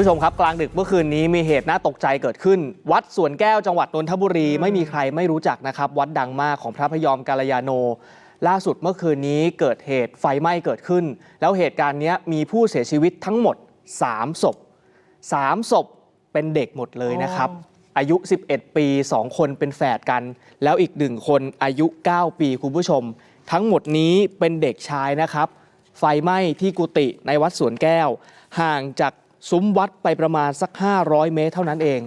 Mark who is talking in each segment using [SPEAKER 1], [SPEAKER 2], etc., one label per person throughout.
[SPEAKER 1] ผู้ชมครับกลางดึกเมื่อคืนนี้มีเหตุน่าตกใจเกิดขึ้น วัดสวนแก้วจังหวัดนนทบุรีไม่มีใครไม่รู้จักนะครับ วัดดังมากของพระพยอมกาลยาโน ล่าสุดเมื่อคืนนี้เกิดเหตุไฟไหม้เกิดขึ้น แล้วเหตุการณ์เนี้ยมีผู้เสียชีวิตทั้งหมด 3 ศพ 3 ศพเป็นเด็กหมดเลยนะครับ อายุ 11 ปี 2 คนเป็นแฝดกัน แล้วอีกหนึ่งคนอายุ 9 ปีคุณผู้ชม ทั้งหมดนี้เป็นเด็กชายนะครับ ไฟไหม้ที่กุฏิในวัดสวนแก้ว ห่างจาก ซุ้มวัดไปประมาณสัก 500 เมตรเท่านั้นเอง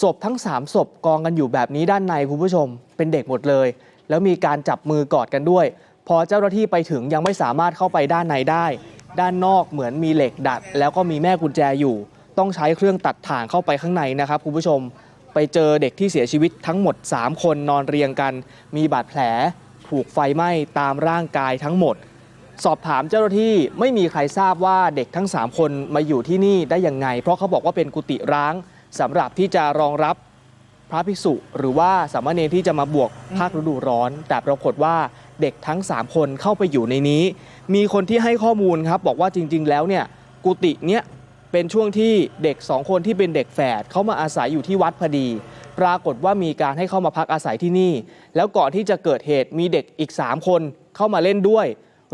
[SPEAKER 1] ศพทั้ง 3 ศพกองกันอยู่แบบนี้ด้านในคุณผู้ชม เป็นเด็กหมดเลย แล้วมีการจับมือกอดกันด้วย พอเจ้าหน้าที่ไปถึงยังไม่สามารถเข้าไปด้านในได้ ด้านนอกเหมือนมีเหล็กดัด แล้วก็มีแม่กุญแจอยู่ ต้องใช้เครื่องตัดถ่างเข้าไปข้างในนะครับคุณผู้ชม ไปเจอเด็กที่เสียชีวิตทั้งหมด 3 คนนอนเรียงกัน มีบาดแผลถูกไฟไหม้ตามร่างกายทั้งหมด สอบถามเจ้าหน้าที่ไม่มีใครทราบว่าเด็กทั้ง 3 คนมาอยู่ที่นี่ได้ยังไง เพราะเขาบอกว่าเป็นกุฏิร้างสำหรับที่จะรองรับพระภิกษุ หรือว่าสามเณรที่จะมาบวกภาคฤดูร้อน แต่ปรากฏว่าเด็กทั้ง 3 คนเข้าไปอยู่ในนี้ มีคนที่ให้ข้อมูลครับ บอกว่าจริง ๆ แล้วเนี่ยกุฏิเนี้ยเป็นช่วงที่เด็ก 2 คนที่เป็นเด็กแฝดเขามาอาศัยอยู่ที่วัดพอดี ปรากฏว่ามีการให้เข้ามาพักอาศัยที่นี่ แล้วก่อนที่จะเกิดเหตุมีเด็กอีก 3 คนเข้ามาเล่นด้วย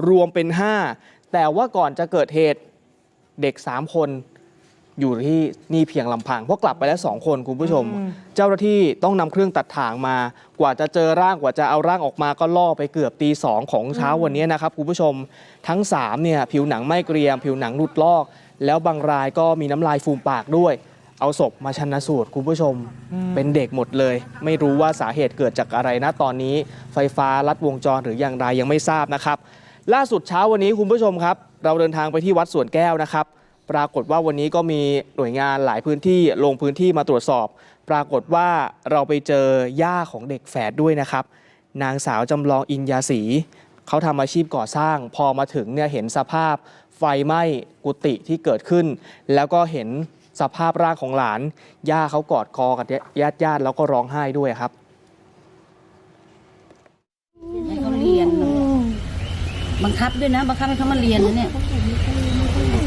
[SPEAKER 1] รวมเป็น 5 แต่ว่าก่อนจะเกิดเหตุเด็ก 3 คนอยู่ที่นี่เพียงลำพังเพราะกลับไปแล้ว2คนคุณผู้ชม เจ้าหน้าที่ต้องนำเครื่องตัดถ่างมา กว่าจะเจอร่างกว่าจะเอาร่างออกมาก็ล่อไปเกือบตีสองของเช้าวันนี้นะครับคุณผู้ชมทั้ง3เนี่ยผิวหนังไม่เกรียม ผิวหนังหลุดลอก แล้วบางรายก็มีน้ำลายฟูมปากด้วย เอาศพมาชันสูตรคุณผู้ชม เป็นเด็กหมดเลย ไม่รู้ว่าสาเหตุเกิดจากอะไรนะตอนนี้ ไฟฟ้าลัดวงจรหรืออย่างไรยังไม่ทราบนะครับ ล่าสุดเช้าวันนี้คุณผู้ชมครับ เราเดินทางไปที่วัดสวนแก้วนะครับ ปรากฏว่าวันนี้ก็มีหน่วยงานหลายพื้นที่ลงพื้นที่มาตรวจสอบ ปรากฏว่าเราไปเจอย่าของเด็กแฝดด้วยนะครับ นางสาวจำลองอินยาศรีเขาทำอาชีพก่อสร้าง พอมาถึงเนี่ยเห็นสภาพไฟไหม้กุฏิที่เกิดขึ้น แล้วก็เห็นสภาพร่างของหลาน ย่าเขากอดคอกับญาติญาติแล้วก็ร้องไห้ด้วยครับ
[SPEAKER 2] ให้เขาเรียน บังคับด้วยนะบังคับให้เขามาเรียนนะเนี่ย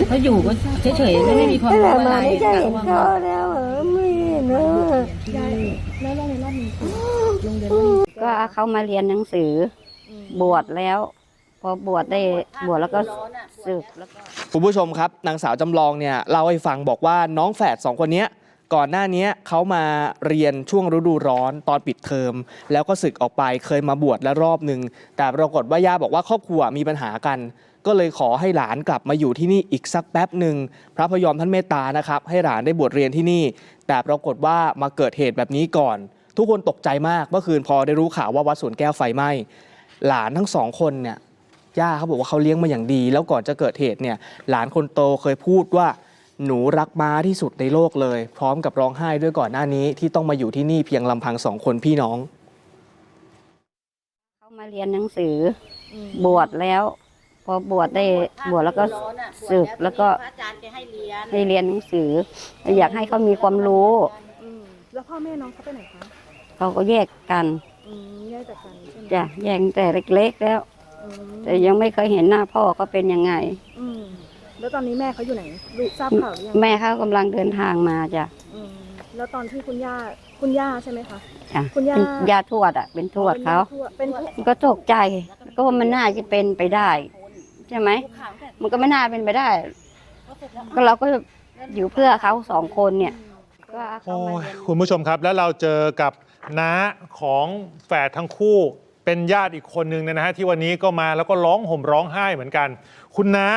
[SPEAKER 2] เขาอยู่ก็เฉยๆไม่ได้มีความ
[SPEAKER 3] แต่
[SPEAKER 2] รู้
[SPEAKER 3] มา
[SPEAKER 2] อะไร
[SPEAKER 3] ไม่ใช่
[SPEAKER 2] แต่
[SPEAKER 3] เห็น
[SPEAKER 2] ว่า
[SPEAKER 3] เขาแล้วเหรอไม่เห็นเนอะ
[SPEAKER 4] ก็เอาเขามาเรียนหนังสืออบวชแล้ว พอบวชได้บวชแล้วก็ศึกแล้วก็
[SPEAKER 1] คุณผู้ชมครับนางสาวจำลองเนี่ยเล่าให้ฟังบอกว่าน้องแฝดสองคนเนี้ย ก่อนหน้านี้เขามาเรียนช่วงฤดูร้อนตอนปิดเทอม แล้วก็ศึกออกไปเคยมาบวชแล้วรอบหนึ่งแต่ปรากฏว่าย่าบอกว่าครอบครัวมีปัญหากัน ก็เลยขอให้หลานกลับมาอยู่ที่นี่อีกสักแป๊บหนึ่งพระพยอมท่านเมตตานะครับให้หลานได้บวชเรียนที่นี่ แต่ปรากฏว่ามาเกิดเหตุแบบนี้ก่อน ทุกคนตกใจมากเมื่อคืนพอได้รู้ข่าวว่าวัดสวนแก้วไฟไหม้หลานทั้งสองคนเนี่ยย่าเขาบอกว่าเขาเลี้ยงมาอย่างดี แล้วก่อนจะเกิดเหตุเนี่ยหลานคนโตเคยพูดว่า หนูรักม้าที่สุดในโลกเลย พร้อมกับร้องไห้ด้วยก่อนหน้านี้ที่ต้องมาอยู่ที่นี่เพียงลำพังสองคนพี่น้อง
[SPEAKER 4] เขามาเรียนหนังสืออบวชแล้ว พอบวชได้บวชแล้วก็ ศึกแล้วก็
[SPEAKER 2] พระอาจารย์แกให้เรียน
[SPEAKER 4] ให้เรียนหนังสือ อยากให้เขามีความรู้
[SPEAKER 3] อืมแล้วพ่อแม่น้องเขาไปไหนคะ
[SPEAKER 4] เขาก็แยกกัน
[SPEAKER 3] อืมแยกจากกันใช่ไหม
[SPEAKER 4] จ้ะแยกตั้งแต่เล็กๆแล้ว
[SPEAKER 3] อืม
[SPEAKER 4] แต่ยังไม่เคยเห็นหน้าพ่อเขาเป็นยังไง
[SPEAKER 3] อืม แล้วตอนนี้แม่เขาอยู่ไหนรู้ทราบข่าวหรือยัง
[SPEAKER 4] แม่เขากำลังเดินทางมาจ้ะ
[SPEAKER 3] อืมแล้วตอนที่คุณย่าคุณย่าใช่ไหมคะ
[SPEAKER 4] จ้ะ
[SPEAKER 3] คุณย่า
[SPEAKER 4] เป็นยาทวดอะ เป็นทวดเขา
[SPEAKER 3] เป็นทวด
[SPEAKER 4] มันก็ตกใจ ก็ว่ามันน่าจะเป็นไปได้ ใช่ไหม มันก็ไม่น่าเป็นไปได้ ก็เราก็อยู่เพื่อเขาสองคนเนี่ย ก็เอาเขา
[SPEAKER 5] โอ้
[SPEAKER 4] มายเรียน
[SPEAKER 5] คุณผู้ชมครับ แล้วเราเจอกับน้าของแฝดทั้งคู่เป็นญาติอีกคนนึงเนยนะฮะที่วันนี้ก็มาแล้วก็ร้องห่มร้องไห้เหมือนกัน คุณน้า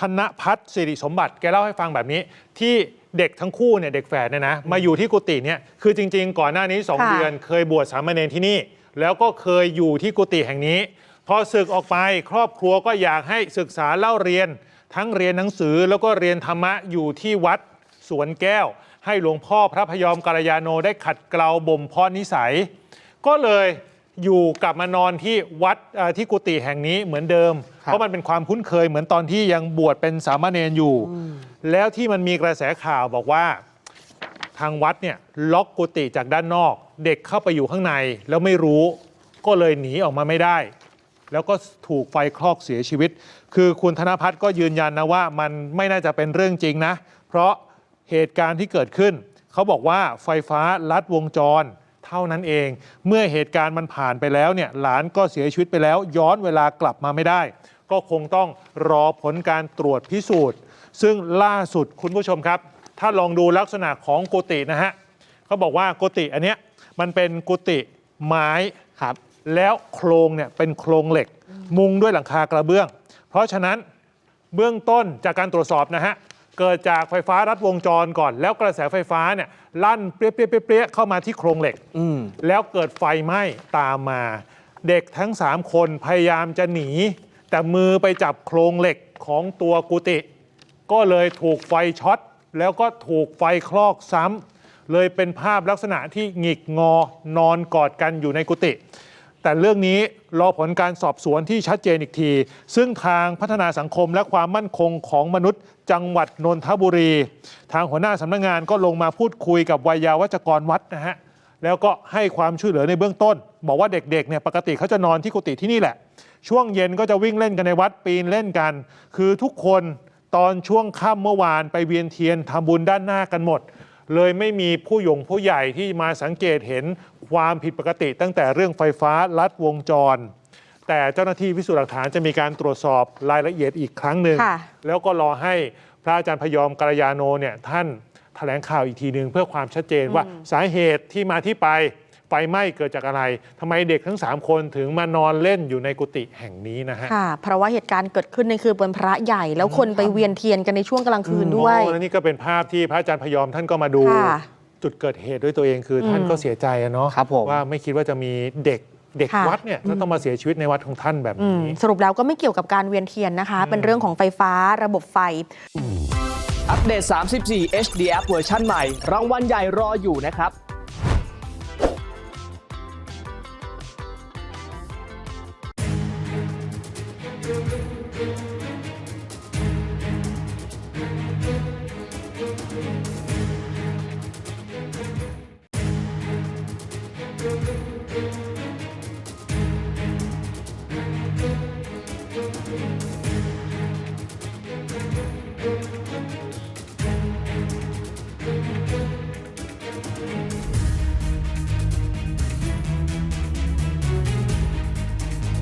[SPEAKER 5] ธนพัฒน์สิริสมบัติแกเล่าให้ฟังแบบนี้ ที่เด็กทั้งคู่เนี่ยเด็กแฝดเนี่ยนะมาอยู่ที่กุฏิเนี่ยคือจริง ๆ ก่อนหน้านี้ 2
[SPEAKER 4] ค่ะ
[SPEAKER 5] เดือน เคยบวชสามเณรที่นี่ แล้วก็เคยอยู่ที่กุฏิแห่งนี้ พอศึกออกไปครอบครัวก็อยากให้ศึกษาเล่าเรียน ทั้งเรียนหนังสือแล้วก็เรียนธรรมะอยู่ที่วัดสวนแก้ว ให้หลวงพ่อพระพยอมกัลยาโนได้ขัดเกลาบ่มเพาะนิสัย ก็เลย อยู่กลับมานอนที่วัดเอ่อที่กุฏิแห่งนี้เหมือนเดิม
[SPEAKER 1] ครับ
[SPEAKER 5] เพราะมันเป็นความคุ้นเคยเหมือนตอนที่ยังบวชเป็นสามเณรอยู่ แล้วที่มันมีกระแสข่าวบอกว่า ทางวัดเนี่ยล็อกกุฏิจากด้านนอก เด็กเข้าไปอยู่ข้างใน แล้วไม่รู้ก็เลยหนีออกมาไม่ได้ แล้วก็ถูกไฟคลอกเสียชีวิต คือคุณธนพัฒน์ก็ยืนยันนะว่ามันไม่น่าจะเป็นเรื่องจริงนะ เพราะเหตุการณ์ที่เกิดขึ้น เขาบอกว่าไฟฟ้าลัดวงจรเท่านั้นเอง เมื่อเหตุการณ์มันผ่านไปแล้วเนี่ยหลานก็เสียชีวิตไปแล้ว ย้อนเวลากลับมาไม่ได้ ก็คงต้องรอผลการตรวจพิสูจน์ ซึ่งล่าสุดคุณผู้ชมครับ ถ้าลองดูลักษณะของกุฏินะฮะเขาบอกว่ากุฏิอันเนี้ยมันเป็นกุฏิไม้
[SPEAKER 1] ครับ
[SPEAKER 5] แล้วโครงเนี่ยเป็นโครงเหล็ก มุงด้วยหลังคากระเบื้อง เพราะฉะนั้นเบื้องต้นจากการตรวจสอบนะฮะ เกิดจากไฟฟ้ารัดวงจรก่อน แล้วกระแสไฟฟ้าเนี่ยลั่นเปรี้ยๆเปรี้ยๆเข้ามาที่โครงเหล็ก
[SPEAKER 1] อืม
[SPEAKER 5] แล้วเกิดไฟไหม้ตามมา เด็กทั้ง 3 คนพยายามจะหนี แต่มือไปจับโครงเหล็กของตัวกุฏิก็เลยถูกไฟช็อต แล้วก็ถูกไฟคลอกซ้ำเลยเป็นภาพลักษณะที่หงิกงอนอนกอดกันอยู่ในกุฏิ แต่เรื่องนี้รอผลการสอบสวนที่ชัดเจนอีกที ซึ่งทางพัฒนาสังคมและความมั่นคงของมนุษย์ จังหวัดนนทบุรี ทางหัวหน้าสำนักงานก็ลงมาพูดคุยกับวัยยาวัจกรวัดนะฮะแล้วก็ให้ความช่วยเหลือในเบื้องต้น บอกว่าเด็กๆเนี่ยปกติเขาจะนอนที่กุฏิที่นี่แหละ ช่วงเย็นก็จะวิ่งเล่นกันในวัดปีนเล่นกัน คือทุกคนตอนช่วงค่ำเมื่อวานไปเวียนเทียนทำบุญด้านหน้ากันหมด เลยไม่มีผู้หยงผู้ใหญ่ที่มาสังเกตเห็น ความผิดปกติตั้งแต่เรื่องไฟฟ้าลัดวงจร แต่เจ้าหน้าที่พิสูจน์หลักฐานจะมีการตรวจสอบรายละเอียดอีกครั้งหนึ่ง
[SPEAKER 3] ค่ะ
[SPEAKER 5] แล้วก็รอให้พระอาจารย์พยอมกัลยาโนเนี่ยท่านแถลงข่าวอีกทีหนึ่งเพื่อความชัดเจนว่าสาเหตุที่มาที่ไปไฟไหม้เกิดจากอะไรทำไมเด็กทั้ง3คนถึงมานอนเล่นอยู่ในกุฏิแห่งนี้นะฮะ
[SPEAKER 3] ค่ะ เพราะว่าเหตุการณ์เกิดขึ้นในคืนวันพระใหญ่ แล้วคนไปเวียนเทียนกันในช่วงกลางคืนด้วย
[SPEAKER 5] อ๋อแล้วนี่ก็เป็นภาพที่พระอาจารย์พยอมท่านก็มาดู
[SPEAKER 3] ค่ะ
[SPEAKER 5] จุดเกิดเหตุด้วยตัวเองคืออท่านก็เสียใจอะเนาะ
[SPEAKER 1] ครับผม
[SPEAKER 5] ว่าไม่คิดว่าจะมีเด็กเด็ก
[SPEAKER 3] ค่ะ
[SPEAKER 5] วัดเนี่ยจะต้องมาเสียชีวิตในวัดของท่านแบบ
[SPEAKER 3] อืม
[SPEAKER 5] นี้
[SPEAKER 3] สรุปแล้วก็ไม่เกี่ยวกับการเวียนเทียนนะคะ เป็นเรื่องของไฟฟ้าระบบไฟ
[SPEAKER 1] อัปเดต 34 HD App เวอร์ชันใหม่ รางวัลใหญ่รออยู่นะครับ